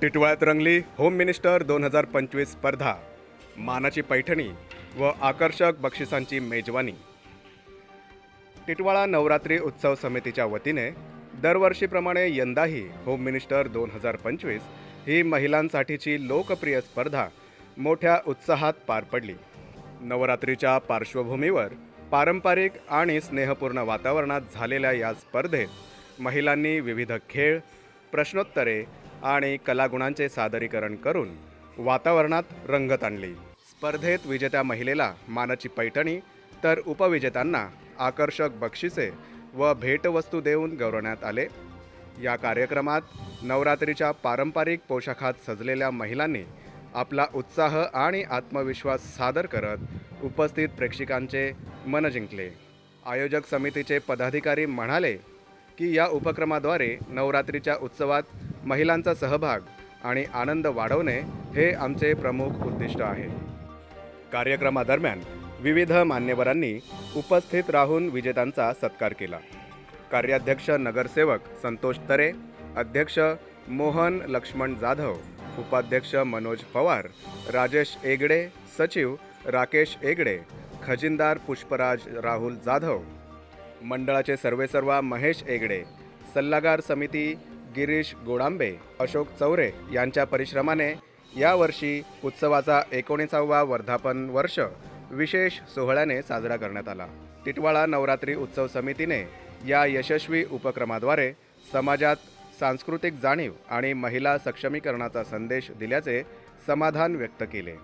टिटवाळ्यात रंगली home minister दोन हजार पंचवीस स्पर्धा मानाची पैठणी व आकर्षक बक्षिसांची मेजवानी. टिटवाळा नवरात्री उत्सव समितीच्या वतीने दरवर्षीप्रमाणे यंदाही होम मिनिस्टर दोन हजार पंचवीस ही महिलांसाठीची लोकप्रिय स्पर्धा मोठ्या उत्साहात पार पडली. नवरात्रीच्या पार्श्वभूमीवर पारंपरिक आणि स्नेहपूर्ण वातावरणात झालेल्या या स्पर्धेत महिलांनी विविध खेळ प्रश्नोत्तरे आणि कलागुणांचे सादरीकरण करून वातावरणात रंगत आणली. स्पर्धेत विजेत्या महिलेला मानाची पैठणी तर उपविजेत्यांना आकर्षक बक्षिसे व भेटवस्तू देऊन गौरवण्यात आले. या कार्यक्रमात नवरात्रीच्या पारंपरिक पोशाखात सजलेल्या महिलांनी आपला उत्साह आणि आत्मविश्वास सादर करत उपस्थित प्रेक्षकांचे मन जिंकले. आयोजक समितीचे पदाधिकारी म्हणाले की या उपक्रमाद्वारे नवरात्रीच्या उत्सवात महिलांचा सहभाग आणि आनंद वाढवणे हे आमचे प्रमुख उद्दिष्ट आहे. कार्यक्रमादरम्यान विविध मान्यवरांनी उपस्थित राहून विजेत्यांचा सत्कार केला. कार्याध्यक्ष नगरसेवक संतोष तरे अध्यक्ष मोहन लक्ष्मण जाधव उपाध्यक्ष मनोज पवार राजेश एगडे सचिव राकेश एगडे खजिनदार पुष्पराज राहुल जाधव मंडळाचे सर्वेसर्वा महेश एगडे सल्लागार समिती गिरीश गोडांबे अशोक चौरे यांच्या परिश्रमाने यावर्षी उत्सवाचा एकोणीसावा वर्धापन वर्ष विशेष सोहळ्याने साजरा करण्यात आला. टिटवाळा नवरात्री उत्सव समितीने या यशस्वी उपक्रमाद्वारे समाजात सांस्कृतिक जाणीव आणि महिला सक्षमीकरणाचा संदेश दिल्याचे समाधान व्यक्त केले.